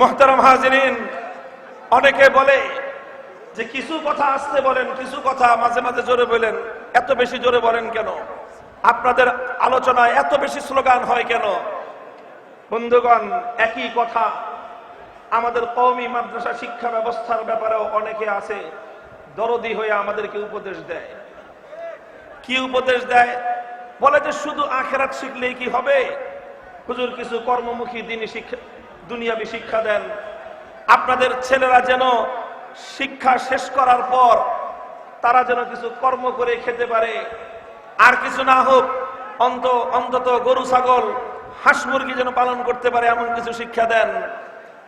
মোহতারাম হাজিরিন, অনেকে বলে যে কিছু কথা আসতে বলেন, কিছু কথা মাঝে মাঝে জোরে বলেন, এত বেশি জোরে বলেন কেন? আপনাদের আলোচনায় এত বেশি স্লোগান হয় কেন? বন্ধুগণ, একই কথা, আমাদের কওমি মাদ্রাসা শিক্ষা ব্যবস্থার ব্যাপারেও অনেকে আছে, দরদি হয়ে আমাদেরকে উপদেশ দেয়। কি উপদেশ দেয়? বলে যে শুধু আখেরাত শিখলেই কি হবে? হুজুর, কিছু কর্মমুখী দিনই শিক্ষা দুনিয়াবি শিক্ষা দেন। আপনাদের ছেলেরা যেন শিক্ষা শেষ করার পর তারা যেন কিছু কর্ম করে খেতে পারে। আর কিছু না হোক, অন্ত, অন্তত গরু, ছাগল, হাঁস, মুরগি যেন পালন করতে পারে এমন কিছু শিক্ষা দেন।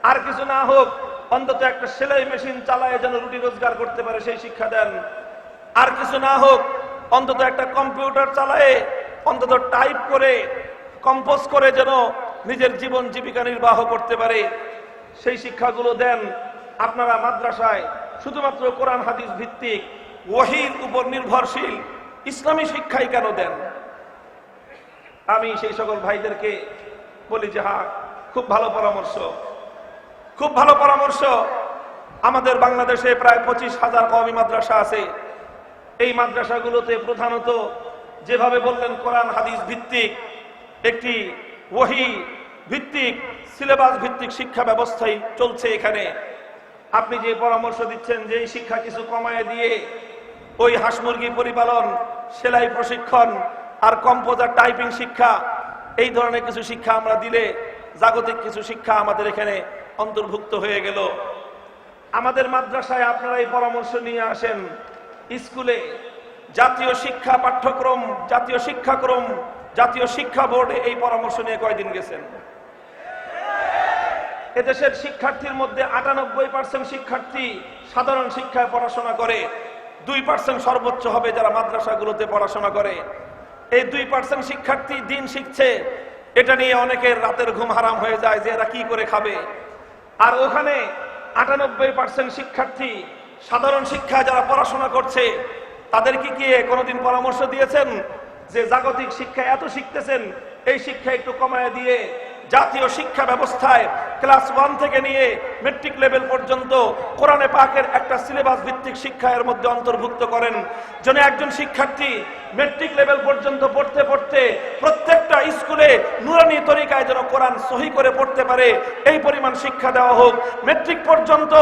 আর কিছু না হোক, অন্তত একটা সেলাই মেশিন চালায় যেন রুটি রোজগার করতে পারে সেই শিক্ষা দেন। আর কিছু না হোক, অন্তত একটা কম্পিউটার চালায়, অন্তত টাইপ করে, কম্পোজ করে যেন নিজের জীবন জীবিকা নির্বাহ করতে পারে, সেই শিক্ষাগুলো দেন আপনারা মাদ্রাসায়। শুধুমাত্র কোরআন হাদিস ভিত্তিক ওহির উপর নির্ভরশীল ইসলামী শিক্ষাই কেন দেন? আমি সেই সকল ভাইদেরকে বলি যে হ্যাঁ খুব ভালো পরামর্শ। খুব ভালো পরামর্শ। আমাদের বাংলাদেশে প্রায় পঁচিশ হাজার কওমি মাদ্রাসা আছে। এই মাদ্রাসাগুলোতে প্রধানত যেভাবে বললেন কোরআন হাদিস ভিত্তিক একটি ওহি ভিত্তিক সিলেবাস ভিত্তিক শিক্ষা ব্যবস্থাই চলছে এখানে। আপনি যে পরামর্শ দিচ্ছেন যে শিক্ষা কিছু কমায় দিয়ে ওই হাঁস মুরগি পরিপালন, সেলাই প্রশিক্ষণ আর কম্পোজার টাইপিং শিক্ষা, এই ধরনের কিছু শিক্ষা আমরা দিলে জাগতিক কিছু শিক্ষা আমাদের এখানে অন্তর্ভুক্ত হয়ে গেল। আমাদের মাদ্রাসায় আপনারা এই পরামর্শ নিয়ে আসেন, স্কুলে জাতীয় শিক্ষা পাঠ্যক্রম, জাতীয় শিক্ষাক্রম, জাতীয় শিক্ষা বোর্ডে এই পরামর্শ নিয়ে কয়দিন গেছেন? এদেশের শিক্ষার্থীর মধ্যে আটানব্বই পার্সেন্ট শিক্ষার্থী সাধারণ শিক্ষায় পড়াশোনা করে, দুই পার্সেন্ট সর্বোচ্চ হবে যারা মাদ্রাসাগুলোতে পড়াশোনা করে। এই দুই পার্সেন্ট শিক্ষার্থী দিন শিখছে, এটা নিয়ে অনেকের রাতের ঘুম হারাম হয়ে যায় যে এরা কি করে খাবে। আর ওখানে আটানব্বই পার্সেন্ট শিক্ষার্থী সাধারণ শিক্ষায় যারা পড়াশোনা করছে তাদেরকে কি কোনোদিন পরামর্শ দিয়েছেন? যে জাগতিক শিক্ষা এত শিখতেছেন, এই শিক্ষা একটু কমায় দিয়ে জাতীয় শিক্ষা ব্যবস্থায় ক্লাস ওয়ান থেকে নিয়ে মেট্রিক লেভেল পর্যন্ত কোরআনে পাকের একটা সিলেবাস ভিত্তিক শিক্ষা এর মধ্যে অন্তর্ভুক্ত করেন। যেন একজন শিক্ষার্থী মেট্রিক লেভেল পর্যন্ত পড়তে পড়তে প্রত্যেকটা স্কুলে নুরানি তরিকায় যেন কোরআন সহি করে পড়তে পারে, এই পরিমাণ শিক্ষা দেওয়া হোক। মেট্রিক পর্যন্ত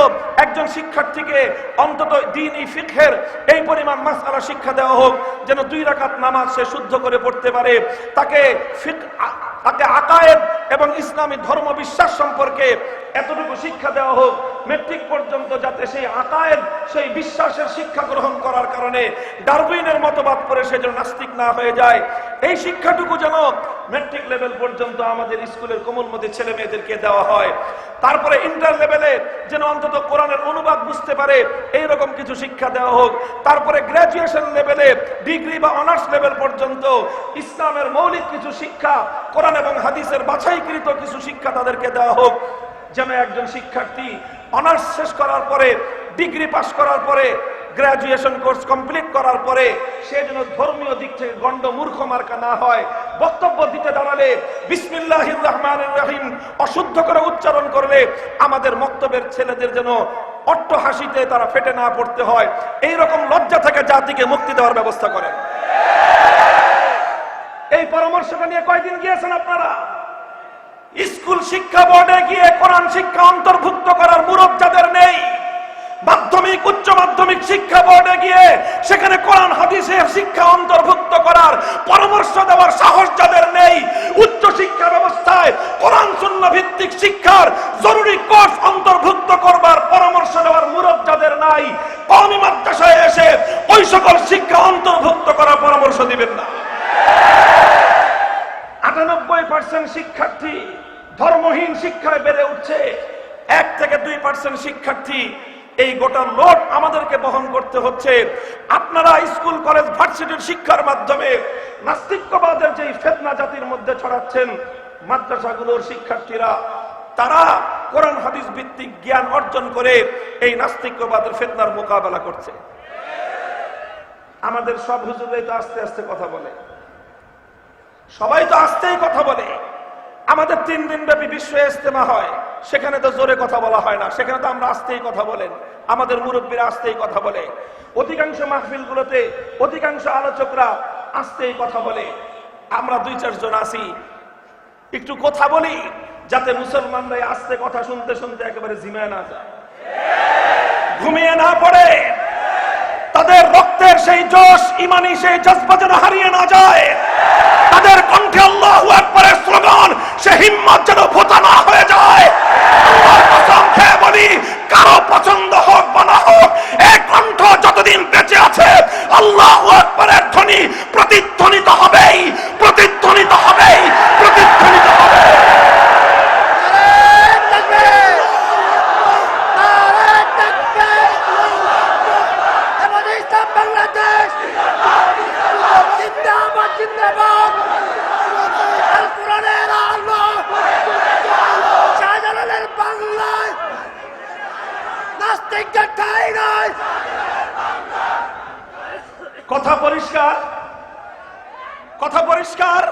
একজন শিক্ষার্থীকে অন্তত দিন ই ফিখের এই পরিমাণ মাসালা শিক্ষা দেওয়া হোক, যেন দুই রাকাত নামাজ সে শুদ্ধ করে পড়তে পারে। তাকে ফিক তাকে আকায়েদ এবং ইসলামী ধর্ম বিশ্বাস সম্পর্কে এতটুকু শিক্ষা দেওয়া হোক মেট্রিক পর্যন্ত যাতে সেই আকায়েদ, সেই বিশ্বাসের শিক্ষা গ্রহণ করার কারণে ডারউইনের মতবাদ করে সে যেন নাস্তিক না হয়ে যায়। এই শিক্ষাটুকু যেন মেট্রিক লেভেল পর্যন্ত আমাদের স্কুলের কোমলমতি ছেলে মেয়েদেরকে দেওয়া হয়। তারপরে ইন্টার লেভেলে যেন অন্তত কোরআনের অনুবাদ বুঝতে পারে এই রকম কিছু শিক্ষা দেওয়া হোক। তারপরে গ্রাজুয়েশন লেভেলে ডিগ্রি বা অনার্স লেভেল পর্যন্ত ইসলামের মৌলিক কিছু শিক্ষা, কোরআন এবং হাদিসের বাছাইকৃত কিছু শিক্ষা তাদেরকে দেওয়া হোক। যেন একজন শিক্ষার্থী অনার্স শেষ করার পরে ডিগ্রি পাশ করার পরে গ্রাজুয়েশন কোর্স কমপ্লিট করার পরে, সে যেন ধর্মীয় দিক থেকে গণ্ড মূর্খ মার্কা না হয়। বক্তব্য দিতে দাঁড়ালে বিসমিল্লাহ রহমান রহিম অশুদ্ধ করে উচ্চারণ করলে আমাদের মক্তবের ছেলেদের যেন অট্ট হাসিতে তারা ফেটে না পড়তে হয়। এই রকম লজ্জা থেকে জাতিকে মুক্তি দেওয়ার ব্যবস্থা করেন। এই পরামর্শটা নিয়ে কয়দিন গিয়েছেন আপনারা? স্কুল শিক্ষা বোর্ডে গিয়ে কোরআন শিক্ষা অন্তর্ভুক্ত করার মুরব যাদের নেই। মাধ্যমিক, উচ্চ মাধ্যমিক শিক্ষা বোর্ডে গিয়ে সেখানে কোরআন হাদিসের শিক্ষা অন্তর্ভুক্ত করার পরামর্শ দেওয়ার সাহস যাদের নেই, উচ্চ শিক্ষা ব্যবস্থায় কোরআন শূন্য ভিত্তিক শিক্ষার জরুরি কোর্স অন্তর্ভুক্ত করবার পরামর্শ দেওয়ার মুরব যাদের নাই, কওমি মাদ্রাসায় এসে ওই সকল শিক্ষা অন্তর্ভুক্ত করার পরামর্শ দিবেন না। আটানব্বই পার্সেন্ট শিক্ষার্থী ধর্মহীন শিক্ষায় বেড়ে উঠছে, এক থেকে দুই পার্সেন্ট শিক্ষার্থী এই গোটা লোড আমাদেরকে বহন করতে হচ্ছে। আপনারা স্কুল, কলেজ, ভার্সিটির শিক্ষার মাধ্যমে নাস্তিক্যবাদের যে ফেতনা জাতির মধ্যে ছড়াচ্ছেন মাদ্রাসাগুলোর শিক্ষার্থীরা, তারা কোরআন, হাদিস ভিত্তিক জ্ঞান অর্জন করে এই নাস্তিক্যবাদের ফেতনার মোকাবেলা করছে। আমাদের সব হুজুরাই তো আস্তে আস্তে কথা বলে। সবাই তো আস্তেই কথা বলে। আমাদের তিন দিন ব্যাপী বিশ্ব ইস্তেমা হয়। সেখানে তো জোরে কথা বলা হয় না, সেখানে তো আমরা আসতেই কথা বলেন। আমাদের মুরব্বীরা আসতেই কথা বলে। অধিকাংশ মাহফিলগুলোতে অধিকাংশ আলোচকরা আসতেই কথা বলে। আমরা দুই চারজন আসি একটু কথা বলি, যাতে মুসলমানরা আস্তে কথা শুনতে শুনতে একেবারে জিমায় না যায়। ঘুমিয়ে না পড়ে। তাদের রক্তের সেই জোশ, ইমানি সেই জজ্বা যেন হারিয়ে না যায়। তাদের কণ্ঠে আল্লাহ একবারের স্লোগান সে হিম্মত যেন ভোতা না হয়ে যায় আল্লাহর কসম খেয়ে বলি কারও পছন্দ হোক বা না হোক এই কণ্ঠ যতদিন বেঁচে আছে আল্লাহ একবারের ধ্বনি প্রতিধ্বনিত হবেই প্রতিধ্বনিত হবেই প্রতিধ্বনিত হবে কথা জিন্দাবাদ কথা পরিষ্কার।